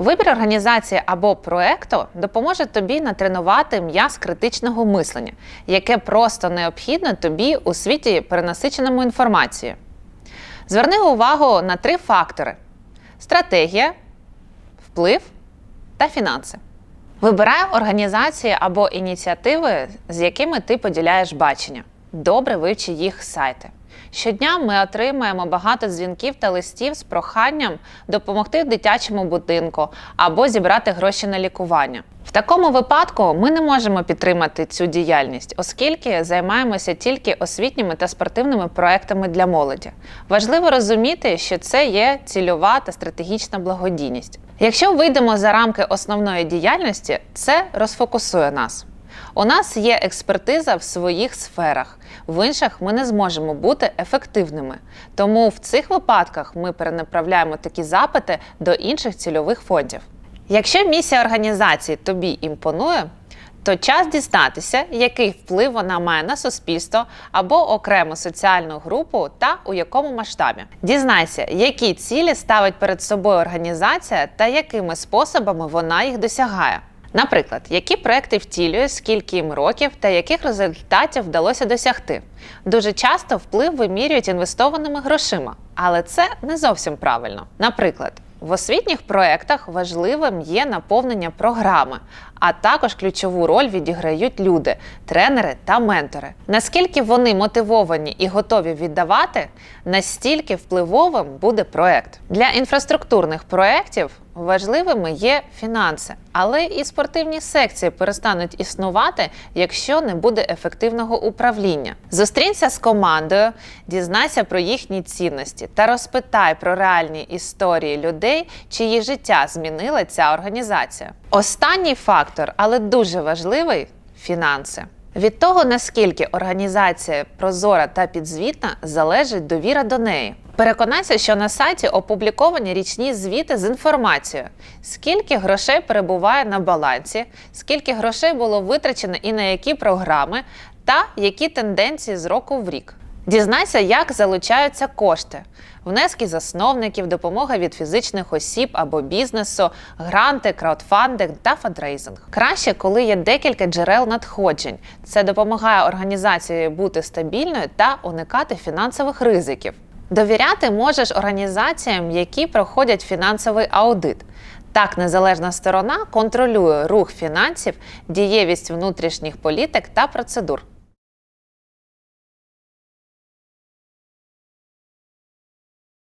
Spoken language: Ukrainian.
Вибір організації або проекту допоможе тобі натренувати м'яз критичного мислення, яке просто необхідно тобі у світі перенасиченому інформацією. Зверни увагу на три фактори: стратегія, вплив та фінанси. Вибирай організації або ініціативи, з якими ти поділяєш бачення. Добре вивчи їх сайти. Щодня ми отримаємо багато дзвінків та листів з проханням допомогти дитячому будинку або зібрати гроші на лікування. В такому випадку ми не можемо підтримати цю діяльність, оскільки займаємося тільки освітніми та спортивними проектами для молоді. Важливо розуміти, що це є цільова та стратегічна благодійність. Якщо вийдемо за рамки основної діяльності, це розфокусує нас. У нас є експертиза в своїх сферах, в інших ми не зможемо бути ефективними. Тому в цих випадках ми перенаправляємо такі запити до інших цільових фондів. Якщо місія організації тобі імпонує, то час дізнатися, який вплив вона має на суспільство або окрему соціальну групу та у якому масштабі. Дізнайся, які цілі ставить перед собою організація та якими способами вона їх досягає. Наприклад, які проекти втілює, скільки їм років та яких результатів вдалося досягти. Дуже часто вплив вимірюють інвестованими грошима, але це не зовсім правильно. Наприклад, в освітніх проєктах важливим є наповнення програми, а також ключову роль відіграють люди, тренери та ментори. Наскільки вони мотивовані і готові віддавати, настільки впливовим буде проект. Для інфраструктурних проєктів важливими є фінанси, але і спортивні секції перестануть існувати, якщо не буде ефективного управління. Зустрінься з командою, дізнайся про їхні цінності та розпитай про реальні історії людей, чиї життя змінила ця організація. Останній фактор, але дуже важливий фінанси. Від того, наскільки організація прозора та підзвітна, залежить довіра до неї. Переконайся, що на сайті опубліковані річні звіти з інформацією, скільки грошей перебуває на балансі, скільки грошей було витрачено і на які програми, та які тенденції з року в рік. Дізнайся, як залучаються кошти, внески засновників, допомога від фізичних осіб або бізнесу, гранти, краудфандинг та фандрейзинг. Краще, коли є декілька джерел надходжень. Це допомагає організації бути стабільною та уникати фінансових ризиків. Довіряти можеш організаціям, які проходять фінансовий аудит. Так, незалежна сторона контролює рух фінансів, дієвість внутрішніх політик та процедур.